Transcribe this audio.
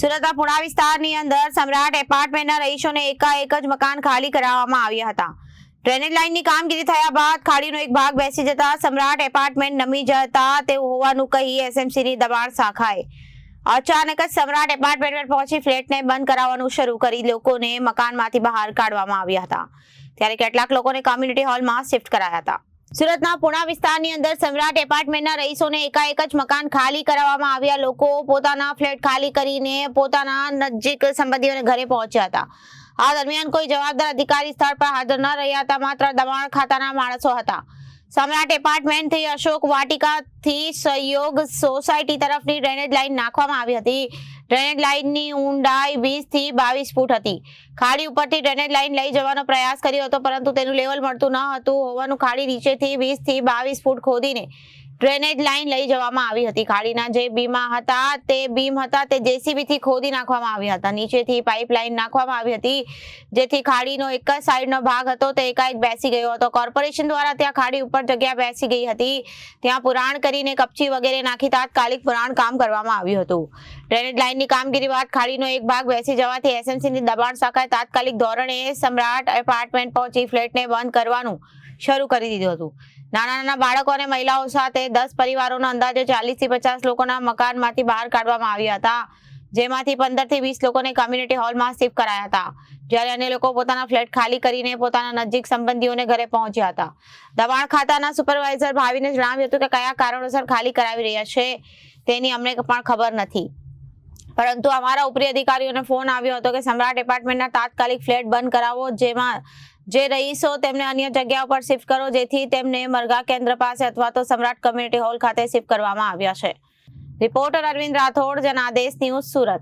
સુરતના પુણા વિસ્તારની અંદર સમ્રાટ એપાર્ટમેન્ટના રહીશોને એકાએક જ મકાન ખાલી કરાવવામાં આવ્યા હતા. ડ્રેનેજ લાઇનની કામગીરી થયા બાદ ખાડીનો એક ભાગ બેસી જતા સમ્રાટ એપાર્ટમેન્ટ નમી જતા તેવું હોવાનું કહી એસએમસીની દબાણ શાખાએ અચાનક જ સમ્રાટ એપાર્ટમેન્ટ પર પહોંચી ફ્લેટને બંધ કરાવવાનું શરૂ કરી લોકોને મકાનમાંથી બહાર કાઢવામાં આવ્યા હતા. ત્યારે કેટલાક લોકોને કોમ્યુનિટી હોલમાં શિફ્ટ કરાયા હતા. સુરતના પુણા વિસ્તારની અંદર સમ્રાટ એપાર્ટમેન્ટના રહીશોને એકાએક જ મકાન ખાલી કરાવવામાં આવ્યા. લોકો પોતાના ફ્લેટ ખાલી કરીને પોતાના નજીક સંબંધીઓને ઘરે પહોંચ્યા હતા. આ દરમિયાન કોઈ જવાબદાર અધિકારી સ્થળ પર હાજર ન રહ્યા હતા, માત્ર દબાણ ખાતાના માણસો હતા. સમ્રાટ એપાર્ટમેન્ટથી અશોક વાટિકાથી સહયોગ સોસાયટી તરફની ડ્રેનેજ લાઇન નાખવામાં આવી હતી. ડ્રેનેજ લાઇનની ઊંડાઈ વીસથી બાવીસ ફૂટ હતી. ખાડી ઉપરથી ડ્રેનેજ લાઇન લઈ જવાનો પ્રયાસ કર્યો હતો, પરંતુ તેનું લેવલ મળતું ન હતું. હોવાનું ખાડી નીચેથી વીસથી બાવીસ ફૂટ ખોદીને ડ્રેનેજ લાઈન લઈ જવામાં આવી હતી. ખાડીના જે બીમા હતા તે બીમ હતા તે જેસીબી થી ખોદી નાખવામાં આવ્યા હતા. નીચેથી પાઇપલાઇન નાખવામાં આવી હતી. જેથી ખાડીનો એક જ સાઈડનો ભાગ હતો તે એકાએક બેસી ગયો હતો. કોર્પોરેશન દ્વારા ત્યાં ખાડી ઉપર જગ્યા બેસી ગઈ હતી. ત્યાં પુરાણ કરીને કપચી વગેરે નાખી તાત્કાલિક પુરાણ કામ કરવામાં આવ્યું હતું. ડ્રેનેજ લાઇનની કામગીરી બાદ ખાડીનો એક ભાગ બેસી જવાથી એસએમસીની દબાણ શાખાએ તાત્કાલિક ધોરણે સમ્રાટ એપાર્ટમેન્ટ પહોંચી ફ્લેટને બંધ કરવાનું શરૂ કરી દીધું હતું. નાના નાના બાળકો અને મહિલાઓ સાથે દસ પરિવારોના અંદાજે ચાલીસથી પચાસ લોકોના મકાનમાંથી બહાર કાઢવામાં આવ્યા હતા. જેમાંથી પંદરથી વીસ લોકોને કમ્યુનિટી હોલમાં શિફ્ટ કરાયા હતા. જ્યારે અન્ય લોકો પોતાના ફ્લેટ ખાલી કરીને પોતાના નજીક સંબંધીઓને ઘરે પહોંચ્યા હતા. દબાણ ખાતાના સુપરવાઇઝર ભાવીને જણાવ્યું હતું કે કયા કારણોસર ખાલી કરાવી રહ્યા છે તેની અમને પણ ખબર નથી. પરંતુ અમારા ઉપરી અધિકારીઓને ફોન આવ્યો હતો કે સમ્રાટ એપાર્ટમેન્ટના તાત્કાલિક ફ્લેટ બંધ કરાવો, જેમાં જે રહીશો તેમને અન્ય જગ્યા પર શિફ્ટ કરો, જેથી તેમને મરઘા કેન્દ્ર પાસે અથવા તો સમ્રાટ કમ્યુનિટી હોલ ખાતે શિફ્ટ કરવામાં આવ્યા છે. Reporter Arvind Rathod, Janadesh news Surat.